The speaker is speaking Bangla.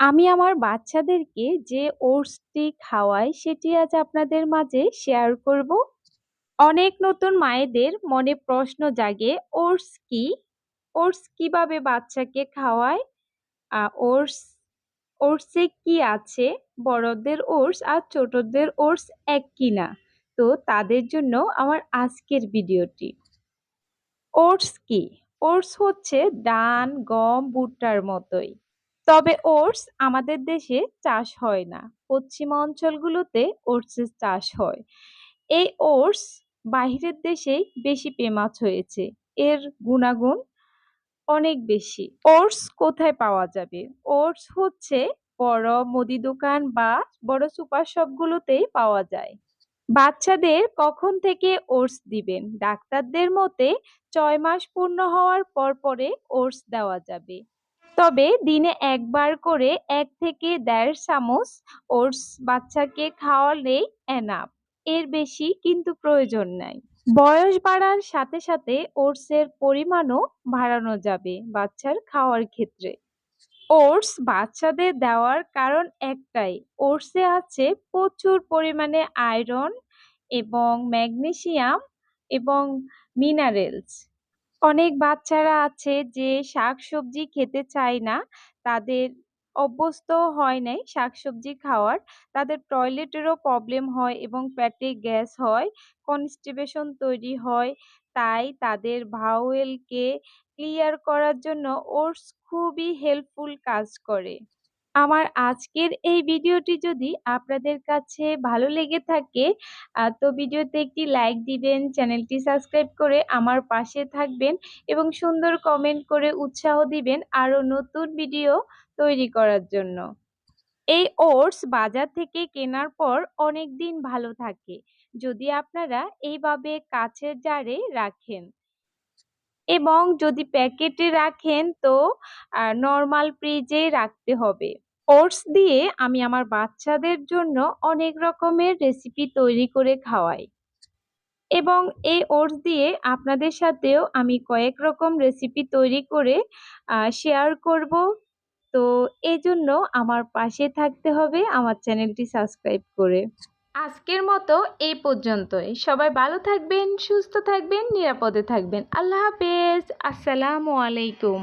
আমি আমার বাচ্চাদেরকে যে ওটসটি খাওয়াই সেটি আজ আপনাদের মাঝে শেয়ার করব। অনেক নতুন মায়েদের মনে প্রশ্ন জাগে ওটস কি? ওটস কীভাবে বাচ্চাকে খাওয়ায়? ওটস ওটসে কি আছে? বড়দের ওটস আর ছোটদের ওটস এক কিনা? তো তাদের জন্য আমার আজকের ভিডিওটি। ওটস কি? ওটস হচ্ছে ডান, গম, ভুট্টার মতোই। তবে ওটস আমাদের দেশে চাষ হয় না। পশ্চিমা অঞ্চলগুলোতে ওটসের চাষ হয়। এই ওটস বাহিরের দেশেই বেশি ফেমাস হয়েছে। এর গুণাগুণ অনেক বেশি। ওটস কোথায় পাওয়া যাবে? ওটস হচ্ছে বড় মুদি দোকান বা বড় সুপার শপগুলোতেই পাওয়া যায়। বাচ্চাদের কখন থেকে ওটস দিবেন? ডাক্তারদের মতে ছয় মাস পূর্ণ হওয়ার পর পরে ওটস দেওয়া যাবে। তবে দিনে একবার করে এক থেকে দেড় চামচ ওটস বাচ্চাকে খাওয়ালেই এনাফ এর বেশি কিন্তু প্রয়োজন নাই। বয়স বাড়ার সাথে সাথে ওটসের পরিমাণও বাড়ানো যাবে বাচ্চার খাওয়ার ক্ষেত্রে। ওটস বাচ্চাদের দেওয়ার কারণ একটাই, ওটসে আছে প্রচুর পরিমাণে আয়রন এবং ম্যাগনেসিয়াম এবং মিনারেলস। অনেক বাচ্চারা আছে যে শাকসবজি খেতে চায় না। তাদের অভ্যস্ত হয় নাই শাকসবজি খাওয়ার। তাদের টয়লেটেরও প্রবলেম হয় এবং পেটে গ্যাস হয়, কনস্টিপেশন তৈরি হয়। তাই তাদের ভাওয়েলকে ক্লিয়ার করার জন্য ওটস খুবই হেল্পফুল কাজ করে। আমার আজকের এই ভিডিওটি যদি আপনাদের কাছে ভালো লেগে থাকে তো ভিডিওতে একটি লাইক দিবেন, চ্যানেলটি সাবস্ক্রাইব করে আমার পাশে থাকবেন এবং সুন্দর কমেন্ট করে উৎসাহ দিবেন আরও নতুন ভিডিও তৈরি করার জন্য। এই ওটস বাজার থেকে কেনার পর অনেক দিন ভালো থাকে। যদি আপনারা এইভাবে কাছের জারে রাখেন এবং যদি প্যাকেটে রাখেন তো নর্মাল ফ্রিজে রাখতে হবে। ওটস দিয়ে আমি আমার বাচ্চাদের জন্য অনেক রকমের রেসিপি তৈরি করে খাওয়াই। এবং এই ওটস দিয়ে আপনাদের সাথেও আমি কয়েক রকম রেসিপি তৈরি করে শেয়ার করব। তো এজন্য আমার পাশে থাকতে হবে, আমার চ্যানেলটি সাবস্ক্রাইব করে। আজকের মতো এই পর্যন্তই। সবাই ভালো থাকবেন, সুস্থ থাকবেন, নিরাপদে থাকবেন। আল্লাহ হাফেজ। আসসালামু আলাইকুম।